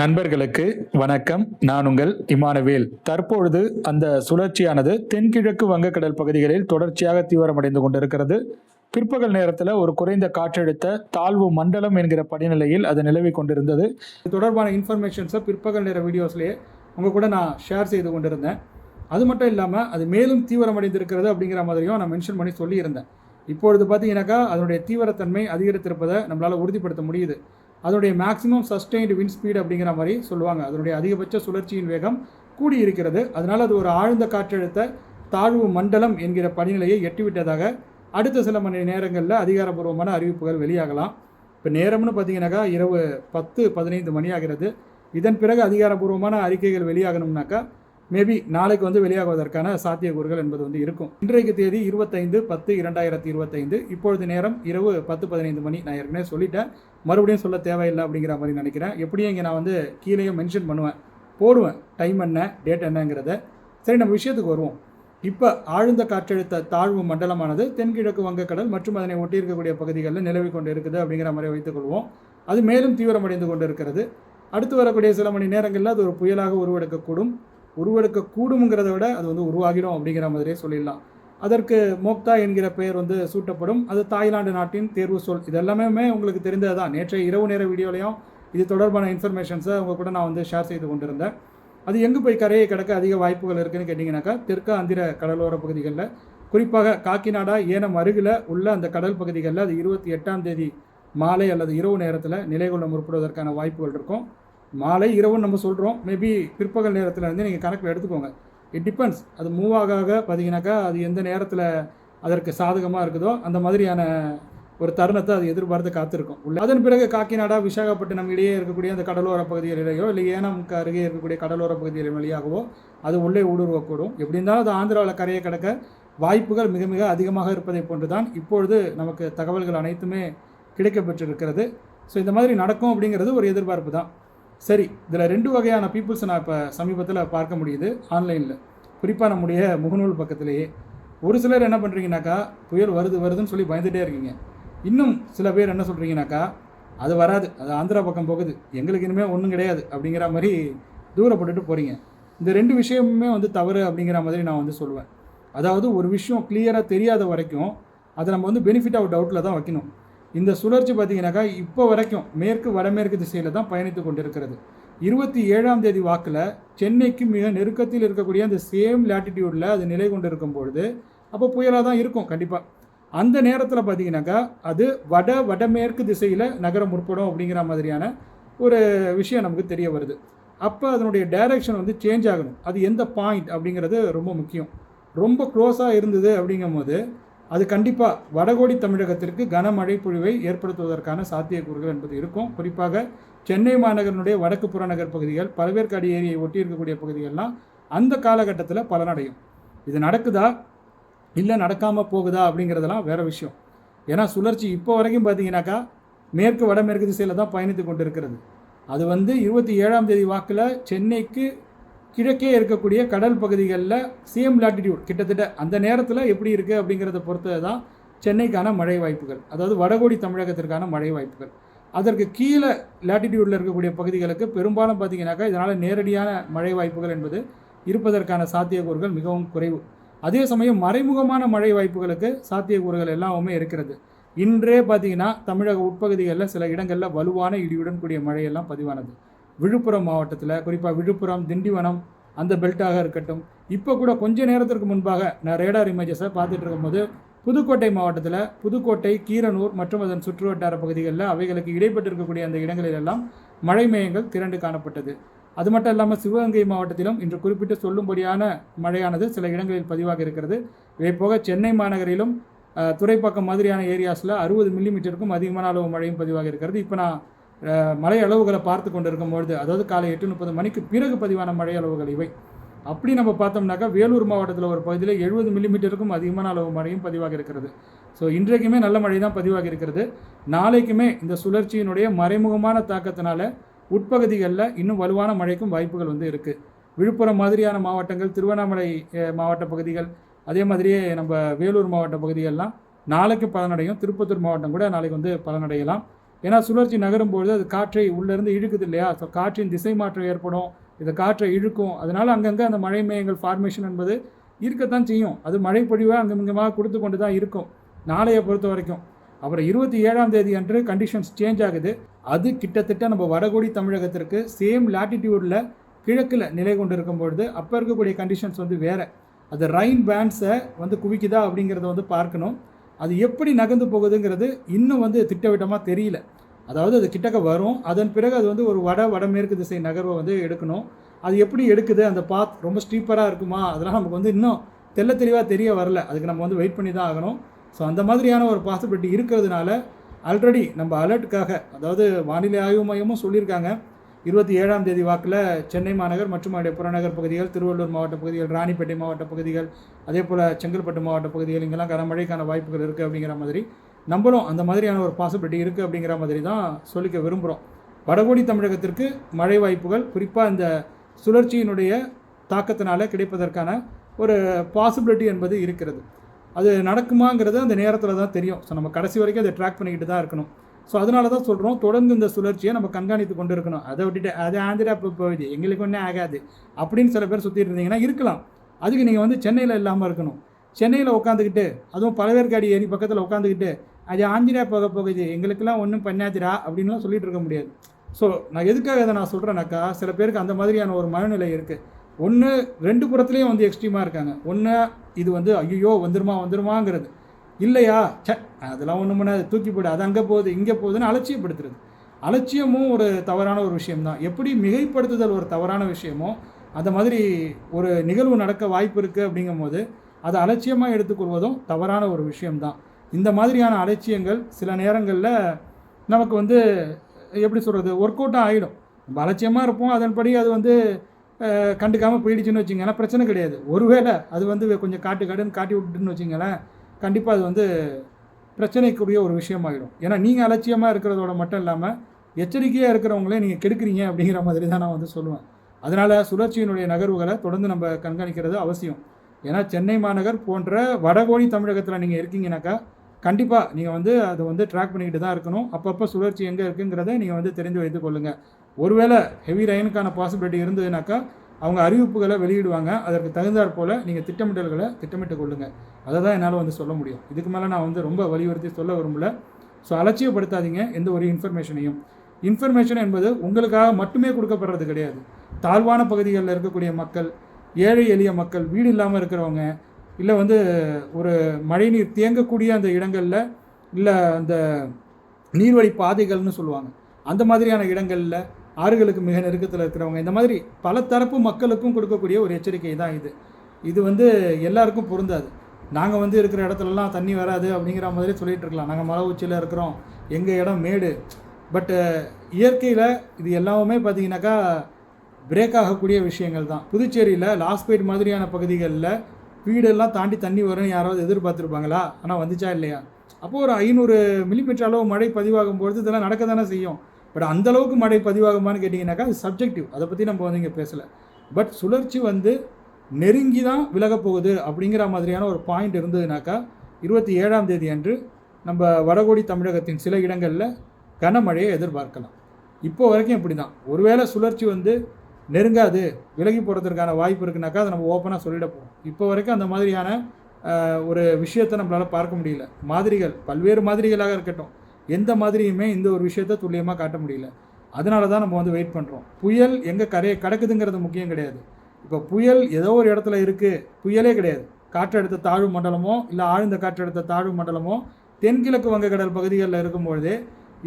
நண்பர்களுக்கு வணக்கம். நான் உங்கள் இமானுவேல். தற்பொழுது அந்த சுழற்சியானது தென்கிழக்கு வங்கக்கடல் பகுதிகளில் தொடர்ச்சியாக தீவிரமடைந்து கொண்டிருக்கிறது. பிற்பகல் நேரத்தில் ஒரு குறைந்த காற்றழுத்த தாழ்வு மண்டலம் என்கிற படிநிலையில் அது நிலவி கொண்டிருந்தது. இது தொடர்பான இன்ஃபர்மேஷன்ஸை பிற்பகல் நேர வீடியோஸ்லேயே உங்கள் கூட நான் ஷேர் செய்து கொண்டிருந்தேன். அது மட்டும் இல்லாமல் அது மேலும் தீவிரமடைந்திருக்கிறது அப்படிங்கிற மாதிரியும் நான் மென்ஷன் பண்ணி சொல்லியிருந்தேன். இப்பொழுது பார்த்தீங்கன்னாக்கா அதனுடைய தீவிரத்தன்மை அதிகரித்திருப்பதை நம்மளால் உறுதிப்படுத்த முடியுது. அதனுடைய மேக்ஸிமம் சஸ்டெயின்டு வின் ஸ்பீட் அப்படிங்கிற மாதிரி சொல்லுவாங்க. அதனுடைய அதிகபட்ச சுழற்சியின் வேகம் கூடி இருக்கிறது அதனால் அது ஒரு ஆழ்ந்த காற்றழுத்த தாழ்வு மண்டலம் என்கிற படிநிலையை எட்டிவிட்டதாக அடுத்த சில மணி நேரங்களில் அதிகாரப்பூர்வமான அறிவிப்புகள் வெளியாகலாம். இப்போ நேரம்னு பார்த்தீங்கன்னாக்கா இரவு பத்து பதினைந்து மணி ஆகிறது. இதன் பிறகு அதிகாரப்பூர்வமான அறிக்கைகள் வெளியாகணும்னாக்கா மேபி நாளைக்கு வந்து வெளியாகுவதற்கான சாத்தியக்கூறுகள் என்பது வந்து இருக்கும். இன்றைக்கு தேதி இருபத்தைந்து பத்து இரண்டாயிரத்தி இருபத்தைந்து. இப்பொழுது நேரம் இரவு பத்து பதினைந்து மணி. நான் ஏற்கனவே சொல்லிட்டேன். மறுபடியும் சொல்ல தேவையில்லை அப்படிங்கிற மாதிரி நினைக்கிறேன். எப்படியும் இங்கே நான் வந்து கீழேயும் மென்ஷன் பண்ணுவேன். போடுவேன். டைம் என்ன டேட் என்னங்கிறத. சரி நம்ம விஷயத்துக்கு வருவோம். இப்போ ஆழ்ந்த காற்றழுத்த தாழ்வு மண்டலமானது தென்கிழக்கு வங்கக்கடல் மற்றும் அதனை ஒட்டி இருக்கக்கூடிய பகுதிகளில் நிலவி கொண்டு இருக்குது அப்படிங்கிற மாதிரி வைத்துக்கொள்வோம் அது மேலும் தீவிரமடைந்து கொண்டு இருக்கிறது அடுத்து வரக்கூடிய சில மணி நேரங்களில் அது ஒரு புயலாக உருவெடுக்கக்கூடும். உருவெடுக்கக்கூடும்ங்கிறத விட அது வந்து உருவாகிடும் அப்படிங்கிற மாதிரியே சொல்லிடலாம். அதற்கு மோக்தா என்கிற பெயர் வந்து சூட்டப்படும். அது தாய்லாந்து நாட்டின் தேர்வு சொல். இது எல்லாமே உங்களுக்கு தெரிந்தது தான். நேற்றைய இரவு நேர வீடியோலையும் இது தொடர்பான இன்ஃபர்மேஷன்ஸை உங்கள் கூட நான் வந்து ஷேர் செய்து கொண்டிருந்தேன். அது எங்கே போய் கரையை கிடக்க அதிக வாய்ப்புகள் இருக்குதுன்னு கேட்டிங்கனாக்கா தெற்கு ஆந்திர கடலோர பகுதிகளில். குறிப்பாக காக்கிநாடா ஏனம் அருகில் உள்ள அந்த கடல் பகுதிகளில் அது இருபத்தி எட்டாம் தேதி மாலை அல்லது இரவு நேரத்தில் நிலை கொள்ள முற்படுவதற்கான வாய்ப்புகள் இருக்கும். மாலை இரவுன்னு நம்ம சொல்கிறோம் மேபி பிற்பகல் நேரத்தில் இருந்து நீங்கள் கணக்கில் எடுத்துக்கோங்க. இட் டிபெண்ட்ஸ் அது மூவ் ஆக ஆக பார்த்தீங்கன்னாக்கா அது எந்த நேரத்தில் அதற்கு சாதகமாக இருக்குதோ அந்த மாதிரியான ஒரு தருணத்தை அது எதிர்பார்த்து காத்திருக்கும். உள்ள அதன் பிறகு காக்கிநாடா விசாகப்பட்டினம் இடையே இருக்கக்கூடிய அந்த கடலோர பகுதிகளிலேயோ இல்லை ஏனாமுக்கு அருகே இருக்கக்கூடிய கடலோர பகுதிகளின் வழியாகவோ அது உள்ளே ஊடுருவக்கூடும். எப்படி இருந்தாலும் அது ஆந்திராவில் கரையை கடக்க வாய்ப்புகள் மிக மிக அதிகமாக இருப்பதை போன்று தான் இப்பொழுது நமக்கு தகவல்கள் அனைத்துமே கிடைக்கப்பெற்றிருக்கிறது. ஸோ இந்த மாதிரி நடக்கும் அப்படிங்கிறது ஒரு எதிர்பார்ப்பு தான். சரி இதில் ரெண்டு வகையான பீப்புள்ஸை நான் இப்போ சமீபத்தில் பார்க்க முடியுது ஆன்லைனில் குறிப்பாக நம்முடைய முகநூல் பக்கத்திலேயே. ஒரு சிலர் என்ன பண்ணுறீங்கனாக்கா புயல் வருது வருதுன்னு சொல்லி பயந்துகிட்டே இருக்கீங்க. இன்னும் சில பேர் என்ன சொல்கிறீங்கனாக்கா அது வராது அது ஆந்திரா பக்கம் போகுது எங்களுக்கு இனிமேல் ஒன்றும் கிடையாது அப்படிங்கிற மாதிரி தூரப்பட்டுட்டு போகிறீங்க இந்த ரெண்டு விஷயமுமே வந்து தவறு அப்படிங்கிற மாதிரி நான் வந்து சொல்லுவேன். அதாவது ஒரு விஷயம் கிளியராக தெரியாத வரைக்கும் அதை நம்ம வந்து பெனிஃபிட் ஆஃப் டவுட்டில் தான் வைக்கணும். இந்த சுழற்சி பார்த்தீங்கன்னாக்கா இப்போ வரைக்கும் மேற்கு வடமேற்கு திசையில் தான் பயணித்து கொண்டிருக்கிறது. இருபத்தி ஏழாம் தேதி வாக்கில் சென்னைக்கு மிக நெருக்கத்தில் இருக்கக்கூடிய அந்த சேம் லேட்டிடியூடில் அது நிலை கொண்டு இருக்கும் பொழுது அப்போ புயலாக தான் இருக்கும் கண்டிப்பாக அந்த நேரத்தில் பார்த்தீங்கன்னாக்கா அது வட வடமேற்கு திசையில் நகரம் முற்படும் அப்படிங்கிற மாதிரியான ஒரு விஷயம் நமக்கு தெரிய வருது. அப்போ அதனுடைய டைரக்ஷன் வந்து சேஞ்ச் ஆகணும். அது எந்த பாயிண்ட் அப்படிங்கிறது ரொம்ப முக்கியம். ரொம்ப க்ளோஸாக இருந்தது அப்படிங்கும்போது அது கண்டிப்பாக வடகோடி தமிழகத்திற்கு கனமழை பொழிவை ஏற்படுத்துவதற்கான சாத்தியக்கூறுகள் என்பது இருக்கும். குறிப்பாக சென்னை மாநகரனுடைய வடக்கு புறநகர் பகுதிகள் பழவேற்காடு ஏரியை ஒட்டி இருக்கக்கூடிய பகுதிகள்லாம் அந்த காலகட்டத்தில் பலனடையும். இது நடக்குதா? இல்லை நடக்காமல் போகுதா? அப்படிங்கிறதெல்லாம் வேறு விஷயம். ஏன்னா சுழற்சி இப்போ வரைக்கும் பார்த்தீங்கன்னாக்கா மேற்கு வடமேற்கு திசையில் தான் பயணித்து கொண்டு இருக்கிறது அது வந்து இருபத்தி ஏழாம் தேதி வாக்கில் சென்னைக்கு கிழக்கே இருக்கக்கூடிய கடல் பகுதிகளில் சேம் லாட்டிடியூட் கிட்டத்தட்ட அந்த நேரத்தில் எப்படி இருக்குது அப்படிங்கிறத பொறுத்து தான் சென்னைக்கான மழை வாய்ப்புகள். அதாவது வடகோடி தமிழகத்திற்கான மழை வாய்ப்புகள். அதற்கு கீழே லாட்டிடியூடில் இருக்கக்கூடிய பகுதிகளுக்கு பெரும்பாலும் பார்த்திங்கனாக்கா இதனால் நேரடியான மழை வாய்ப்புகள் என்பது இருப்பதற்கான சாத்தியக்கூறுகள் மிகவும் குறைவு. அதே சமயம் மறைமுகமான மழை வாய்ப்புகளுக்கு சாத்தியக்கூறுகள் எல்லாமே இருக்கிறது. இன்றே பார்த்தீங்கன்னா தமிழக உட்பகுதிகளில் சில இடங்களில் வலுவான இடியுடன் கூடிய மழையெல்லாம் பதிவானது. விழுப்புரம் மாவட்டத்தில் குறிப்பாக விழுப்புரம் திண்டிவனம் அந்த பெல்ட்டாக இருக்கட்டும் இப்போ கூட கொஞ்ச நேரத்திற்கு முன்பாக நான் ரேடார் இமேஜஸை பார்த்துட்டு இருக்கும்போது புதுக்கோட்டை மாவட்டத்தில் புதுக்கோட்டை கீரனூர் மற்றும் அதன் சுற்றுவட்டார பகுதிகளில் அவைகளுக்கு இடைப்பட்டிருக்கக்கூடிய அந்த இடங்களிலெல்லாம் மழை மேயங்கள் திரண்டு காணப்பட்டது. அது மட்டும் இல்லாமல் சிவகங்கை மாவட்டத்திலும் இன்று குறிப்பிட்டு சொல்லும்படியான மழையானது சில இடங்களில் பதிவாக இருக்கிறது. இதை போக சென்னை மாநகரிலும் துறைப்பாக்கம் மாதிரியான ஏரியாஸில் அறுபது மில்லிமீட்டருக்கும் அதிகமான அளவு மழையும் பதிவாக இருக்கிறது. இப்போ நான் மழை அளவுகளை பார்த்து கொண்டு இருக்கும்பொழுது அதாவது காலை எட்டு முப்பது மணிக்கு பிறகு பதிவான மழை அளவுகள் இவை. அப்படி நம்ம பார்த்தோம்னாக்கா வேலூர் மாவட்டத்தில் ஒரு பகுதியில் எழுபது மில்லிமீட்டருக்கும் அதிகமான அளவு மழையும் பதிவாக இருக்கிறது. ஸோ இன்றைக்குமே நல்ல மழை தான் பதிவாக இருக்கிறது. நாளைக்குமே இந்த சுழற்சியினுடைய மறைமுகமான தாக்கத்தினால உட்பகுதிகளில் இன்னும் வலுவான மழைக்கும் வாய்ப்புகள் வந்து இருக்குது விழுப்புரம் மாதிரியான மாவட்டங்கள் திருவண்ணாமலை மாவட்ட பகுதிகள் அதே மாதிரியே நம்ம வேலூர் மாவட்ட பகுதிகள்லாம் நாளைக்கு பலனடையும். திருப்பத்தூர் மாவட்டம் கூட நாளைக்கு வந்து பலனடையலாம். ஏன்னா சுழற்சி நகரும்பொழுது அது காற்றை உள்ளேருந்து இழுக்குது இல்லையா? ஸோ காற்றின் திசை மாற்றம் ஏற்படும். இது காற்றை இழுக்கும். அதனால் அங்கங்கே அந்த மழை மேயங்கள் ஃபார்மேஷன் என்பது இருக்கத்தான் செய்யும். அது மழை பொழிவாக அங்கங்கமாக கொடுத்து கொண்டு தான் இருக்கும். நாளையை பொறுத்த வரைக்கும். அப்புறம் இருபத்தி ஏழாம் தேதி அன்று கண்டிஷன்ஸ் சேஞ்ச் ஆகுது. அது கிட்டத்தட்ட நம்ம வடகோடி தமிழகத்திற்கு சேம் லாட்டிடியூடில் கிழக்கில் நிலை கொண்டு இருக்கும் பொழுது அப்போ இருக்கக்கூடிய கண்டிஷன்ஸ் வந்து வேறு. அது ரைன் பேண்ட்ஸை வந்து குவிக்குதா அப்படிங்கிறத வந்து பார்க்கணும். அது எப்படி நகர்ந்து போகுதுங்கிறது இன்னும் வந்து திட்டவட்டமாக தெரியல. அதாவது அது கிட்டக்க வரும். அதன் பிறகு அது வந்து ஒரு வட வடமேற்கு திசை நகர்வை வந்து எடுக்கணும். அது எப்படி எடுக்குது? அந்த பாத் ரொம்ப ஸ்டீப்பராக இருக்குமா? அதெல்லாம் நமக்கு வந்து இன்னும் தெள்ள தெளிவாக தெரிய வரல. அதுக்கு நம்ம வந்து வெயிட் பண்ணி தான் ஆகணும். ஸோ அந்த மாதிரியான ஒரு பாசிபிலிட்டி இருக்கிறதுனால ஆல்ரெடி நம்ம அலர்ட்டுக்காக அதாவது வானிலை ஆய்வு மையமும் சொல்லியிருக்காங்க. இருபத்தி ஏழாம் தேதி வாக்கில் சென்னை மாநகர் மற்றும் அதனுடைய புறநகர் பகுதிகள் திருவள்ளூர் மாவட்ட பகுதிகள் ராணிப்பேட்டை மாவட்ட பகுதிகள் அதே போல் செங்கல்பட்டு மாவட்ட பகுதிகள் இங்கெல்லாம் கனமழைக்கான வாய்ப்புகள் இருக்குது அப்படிங்கிற மாதிரி நம்மளும் அந்த மாதிரியான ஒரு பாசிபிலிட்டி இருக்குது அப்படிங்கிற மாதிரி தான் சொல்லிக்க விரும்புகிறோம் வடகோடி தமிழகத்திற்கு மழை வாய்ப்புகள் குறிப்பாக இந்த சுழற்சியினுடைய தாக்கத்தினால கிடைப்பதற்கான ஒரு பாசிபிலிட்டி என்பது இருக்கிறது. அது நடக்குமாங்கிறது அந்த நேரத்தில் தான் தெரியும். ஸோ நம்ம கடைசி வரைக்கும் அதை ட்ராக் பண்ணிக்கிட்டு தான் இருக்கணும். ஸோ அதனால தான் சொல்கிறோம் தொடர்ந்து இந்த சுழற்சியை நம்ம கண்காணித்து கொண்டு இருக்கணும் அதை விட்டுட்டு அது ஆந்திரா இப்போ போகுது எங்களுக்கு ஒன்றும் ஆகாது. அப்படின்னு சில பேர் சுற்றிட்டு இருந்தீங்கன்னா இருக்கலாம். அதுக்கு நீங்கள் வந்து சென்னையில் இல்லாமல் இருக்கணும். சென்னையில் உட்காந்துக்கிட்டு அதுவும் பழவேற்காடி ஏரி பக்கத்தில் உட்காந்துக்கிட்டு அது ஆந்திரா போக போகுது எங்களுக்கெல்லாம் ஒன்றும் பண்ணாதிரா அப்படின்லாம் சொல்லிகிட்டு இருக்க முடியாது. ஸோ நான் எதுக்காக இதை நான் சொல்கிறேன்னாக்கா சில பேருக்கு அந்த மாதிரியான ஒரு மனநிலை இருக்குது ஒன்று ரெண்டு புறத்துலேயும் வந்து எக்ஸ்ட்ரீமாக இருக்காங்க. ஒன்று இது வந்து ஐயோ வந்துருமா வந்துருமாங்கிறது. இல்லையா? ச அதெல்லாம் ஒன்றும் பண்ணாது. தூக்கி போடு. அது அங்கே போகுது இங்கே போகுதுன்னு அலட்சியப்படுத்துறது. அலட்சியமும் ஒரு தவறான ஒரு விஷயம்தான். எப்படி மிகைப்படுத்துதல் ஒரு தவறான விஷயமோ அந்த மாதிரி ஒரு நிகழ்வு நடக்க வாய்ப்பு இருக்குது அப்படிங்கும்போது அதை அலட்சியமாக எடுத்துக்கொள்வதும் தவறான ஒரு விஷயம்தான். இந்த மாதிரியான அலட்சியங்கள் சில நேரங்களில் நமக்கு வந்து எப்படி சொல்கிறது ஒர்க் அவுட்டாக ஆகிடும் நம்ம அலட்சியமாக இருப்போம். அதன்படி அது வந்து கண்டுக்காமல் போயிடுச்சுன்னு வச்சிங்கன்னா பிரச்சனை கிடையாது. ஒருவேளை அது வந்து கொஞ்சம் காட்டு காட்டுன்னு காட்டி விட்டுன்னு வச்சிங்களேன் கண்டிப்பாக அது வந்து பிரச்சனைக்குரிய ஒரு விஷயமாயிடும் ஏன்னா நீங்கள் அலட்சியமாக இருக்கிறதோட மட்டும் இல்லாமல் எச்சரிக்கையாக இருக்கிறவங்களே நீங்கள் கெடுக்கிறீங்க அப்படிங்கிற மாதிரி தான் நான் வந்து சொல்லுவேன். அதனால் சுழற்சியினுடைய நகர்வுகளை தொடர்ந்து நம்ம கண்காணிக்கிறது அவசியம். ஏன்னா சென்னை மாநகர் போன்ற வடகோடி தமிழகத்தில் நீங்கள் இருக்கீங்கனாக்கா கண்டிப்பாக நீங்கள் வந்து அதை வந்து ட்ராக் பண்ணிக்கிட்டு தான் இருக்கணும். அப்பப்போ சுழற்சி எங்கே இருக்குங்கிறத நீங்கள் வந்து தெரிந்து வைத்துக்கொள்ளுங்கள் ஒருவேளை ஹெவி ரெயினுக்கான பாசிபிலிட்டி இருந்ததுனாக்கா அவங்க அறிவிப்புகளை வெளியிடுவாங்க. அதற்கு தகுந்தாற் போல் நீங்கள் திட்டமிடல்களை திட்டமிட்டு கொள்ளுங்கள் அதை தான் என்னால் வந்து சொல்ல முடியும். இதுக்கு மேலே நான் வந்து ரொம்ப வலியுறுத்தி சொல்ல விரும்பல. ஸோ அலட்சியப்படுத்தாதீங்க எந்த ஒரு இன்ஃபர்மேஷனையும். இன்ஃபர்மேஷன் என்பது உங்களுக்காக மட்டுமே கொடுக்கப்படுறது கிடையாது. தாழ்வான பகுதிகளில் இருக்கக்கூடிய மக்கள் ஏழை எளிய மக்கள் வீடு இல்லாமல் இருக்கிறவங்க இல்லை வந்து ஒரு மழைநீர் தேங்கக்கூடிய அந்த இடங்களில் இல்லை அந்த நீர்வழி பாதைகள்னு சொல்லுவாங்க. அந்த மாதிரியான இடங்களில் ஆறுகளுக்கு மிக நெருக்கத்தில் இருக்கிறவங்க. இந்த மாதிரி பல தரப்பு மக்களுக்கும் கொடுக்கக்கூடிய ஒரு எச்சரிக்கை தான் இது. இது வந்து எல்லாருக்கும் பொருந்தாது. நாங்கள் வந்து இருக்கிற இடத்துலலாம் தண்ணி வராது அப்படிங்கிற மாதிரி சொல்லிகிட்டு இருக்கலாம். நாங்கள் மலை உச்சியில் இருக்கிறோம். எங்கள் இடம் மேடு. பட்டு இயற்கையில் இது எல்லாமே பார்த்தீங்கன்னாக்கா பிரேக் ஆகக்கூடிய விஷயங்கள் தான். புதுச்சேரியில் லாஸ்பேட் மாதிரியான பகுதிகளில் வீடெல்லாம் தாண்டி தண்ணி வரும்னு யாராவது எதிர்பார்த்துருப்பாங்களா? ஆனால் வந்துச்சா இல்லையா? அப்போது ஒரு ஐநூறு மில்லிமீட்டர் அளவு மழை பதிவாகும் பொழுது இதெல்லாம் நடக்க தானே செய்யும். பட் அந்த அளவுக்கு மழை பதிவாகுமான்னு கேட்டிங்கனாக்கா அது சப்ஜெக்டிவ் அதை பற்றி நம்ம வந்து இங்கே பேசலை. பட் சுழற்சி வந்து நெருங்கி தான் விலகப்போகுது அப்படிங்கிற மாதிரியான ஒரு பாயிண்ட் இருந்ததுனாக்கா இருபத்தி ஏழாம் தேதி அன்று நம்ம வடகோடி தமிழகத்தின் சில இடங்களில் கனமழையை எதிர்பார்க்கலாம். இப்போ வரைக்கும் இப்படி தான் ஒருவேளை சுழற்சி வந்து நெருங்காது விலகி போகிறதுக்கான வாய்ப்பு இருக்குனாக்கா அதை நம்ம ஓப்பனாக சொல்லிட போகிறோம் இப்போ வரைக்கும் அந்த மாதிரியான ஒரு விஷயத்தை நம்மளால் பார்க்க முடியல. மாதிரிகள் பல்வேறு மாதிரிகளாக இருக்கட்டும். எந்த மாதிரியுமே இந்த ஒரு விஷயத்தை துல்லியமாக காட்ட முடியல. அதனால தான் நம்ம வந்து வெயிட் பண்ணுறோம் புயல் எங்கே கரையை கிடக்குதுங்கிறது முக்கியம் கிடையாது. இப்போ புயல் ஏதோ ஒரு இடத்துல இருக்குது புயலே கிடையாது. காற்றழுத்த தாழ்வு மண்டலமோ இல்லை ஆழ்ந்த காற்றழுத்த தாழ்வு மண்டலமோ தென்கிழக்கு வங்கக்கடல் பகுதிகளில் இருக்கும்பொழுதே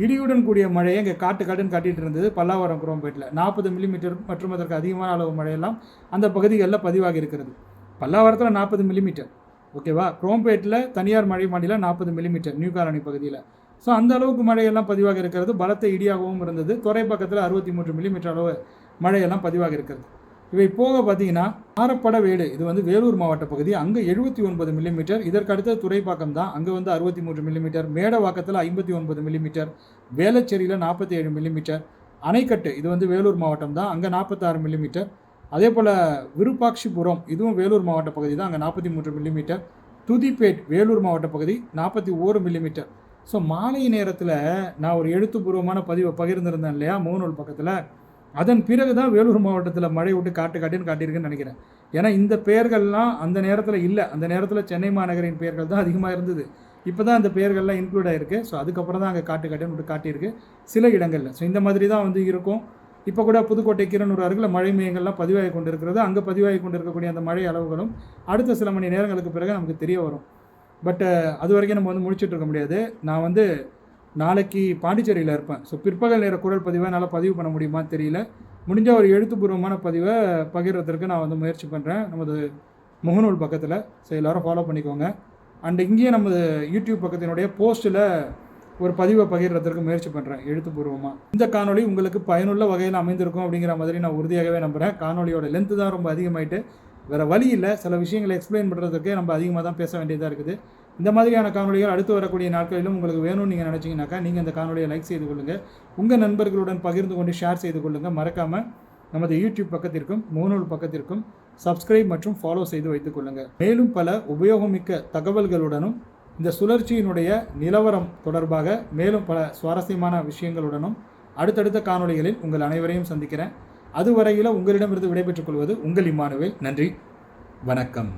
இடியுடன் கூடிய மழையை இங்கே காட்டு காட்டுன்னு காட்டிகிட்டு இருந்தது பல்லாவரம் குரோம்பேட்டில். நாற்பது மில்லிமீட்டர் மற்றும் அதற்கு அதிகமான அளவு மழையெல்லாம் அந்த பகுதிகளில் பதிவாகி இருக்கிறது. பல்லாவரத்தில் நாற்பது மில்லிமீட்டர் ஓகேவா குரோம்பேட்டில் தனியார் மழை மாடியில் நாற்பது மில்லிமீட்டர் நியூ காலனி பகுதியில். ஸோ அந்த அளவுக்கு மழையெல்லாம் பதிவாக இருக்கிறது. பலத்த இடியாகவும் இருந்தது. துறை பக்கத்தில் அறுபத்தி மூன்று மில்லிமீட்டர் அளவு மழையெல்லாம் பதிவாக இருக்கிறது. இவை போக பார்த்தீங்கன்னா ஆரப்படவேடு இது வந்து வேலூர் மாவட்ட பகுதி அங்கே எழுபத்தி ஒன்பது மில்லிமீட்டர் இதற்கடுத்த துறைப்பாக்கம் தான். அங்கே வந்து அறுபத்தி மூன்று மில்லிமீட்டர் மேடவாக்கத்தில் ஐம்பத்தி ஒன்பது மில்லிமீட்டர் வேளச்சேரியில் நாற்பத்தி ஏழு மில்லிமீட்டர் அணைக்கட்டு இது வந்து வேலூர் மாவட்டம் தான். அங்கே நாற்பத்தாறு மில்லிமீட்டர் அதே போல் விருப்பாட்சிபுரம் இதுவும் வேலூர் மாவட்ட பகுதி தான். அங்கே நாற்பத்தி மூன்று மில்லிமீட்டர் துதிப்பேட் வேலூர் மாவட்ட பகுதி நாற்பத்தி ஓரு மில்லிமீட்டர் ஸோ மாலை நேரத்தில் நான் ஒரு எழுத்துப்பூர்வமான பதிவை பகிர்ந்திருந்தேன் இல்லையா மூணூல் பக்கத்தில். அதன் பிறகு தான் வேலூர் மாவட்டத்தில் மழை விட்டு காட்டு காட்டுன்னு காட்டியிருக்குன்னு நினைக்கிறேன். ஏன்னா இந்த பெயர்கள்லாம் அந்த நேரத்தில் இல்லை. அந்த நேரத்தில் சென்னை மாநகரின் பெயர்கள் தான் அதிகமாக இருந்தது. இப்போ தான் அந்த பெயர்கள்லாம் இன்க்ளூட் ஆகிருக்கு ஸோ அதுக்கப்புறம் தான் அங்கே காட்டு காட்டுன்னு விட்டு காட்டியிருக்கு. சில இடங்களில். ஸோ இந்த மாதிரி தான் வந்து இருக்கும். இப்போ கூட புதுக்கோட்டை கிரனூர் அருகில் மழை மையங்கள்லாம் பதிவாகி கொண்டிருக்கிறது. அங்கே பதிவாகி கொண்டிருக்கக்கூடிய அந்த மழை அளவுகளும் அடுத்த சில மணி நேரங்களுக்கு பிறகு நமக்கு தெரிய வரும். பட்டு அது வரைக்கும் நம்ம வந்து முடிச்சுட்டு இருக்க முடியாது. நான் வந்து நாளைக்கு பாண்டிச்சேரியில் இருப்பேன். ஸோ பிற்பகல் நேர குரல் பதிவை என்னால் பதிவு பண்ண முடியுமான்னு தெரியல. முடிஞ்ச ஒரு எழுத்துப்பூர்வமான பதிவை பகிர்றதுக்கு நான் வந்து முயற்சி பண்ணுறேன் நமது முகநூல் பக்கத்தில். ஸோ எல்லோரும் ஃபாலோ பண்ணிக்கோங்க. அண்ட் இங்கேயே நமது யூடியூப் பக்கத்தினுடைய போஸ்ட்டில் ஒரு பதிவை பகிர்றதுக்கு முயற்சி பண்ணுறேன் எழுத்துப்பூர்வமாக இந்த காணொளி உங்களுக்கு பயனுள்ள வகையில் அமைந்திருக்கும் அப்படிங்கிற மாதிரி நான் உறுதியாகவே நம்புகிறேன் காணொலியோட லென்த்து தான் ரொம்ப அதிகமாயிட்டு வேறு வழி இல்லை. சில விஷயங்களை எக்ஸ்பிளைன் பண்ணுறதுக்கே நம்ம அதிகமாக தான் பேச வேண்டியதாக இருக்குது. இந்த மாதிரியான காணொலிகள் அடுத்து வரக்கூடிய நாட்களிலும் உங்களுக்கு வேணும்னு நீங்கள் நினச்சிங்கனாக்கா நீங்கள் இந்த காணொலியை லைக் செய்து கொள்ளுங்கள் உங்கள் நண்பர்களுடன் பகிர்ந்து கொண்டு ஷேர் செய்து கொள்ளுங்கள் மறக்காமல் நமது யூடியூப் பக்கத்திற்கும் முகநூல் பக்கத்திற்கும் சப்ஸ்கிரைப் மற்றும் ஃபாலோ செய்து வைத்துக் கொள்ளுங்கள் மேலும் பல உபயோகமிக்க தகவல்களுடனும் இந்த சுழற்சியினுடைய நிலவரம் தொடர்பாக மேலும் பல சுவாரஸ்யமான விஷயங்களுடனும் அடுத்தடுத்த காணொளிகளில் உங்கள் அனைவரையும் சந்திக்கிறேன். அதுவரையில் உங்களிடமிருந்து விடைபெற்றுக் கொள்வது உங்கள் இம்மானுவேல் நன்றி. வணக்கம்.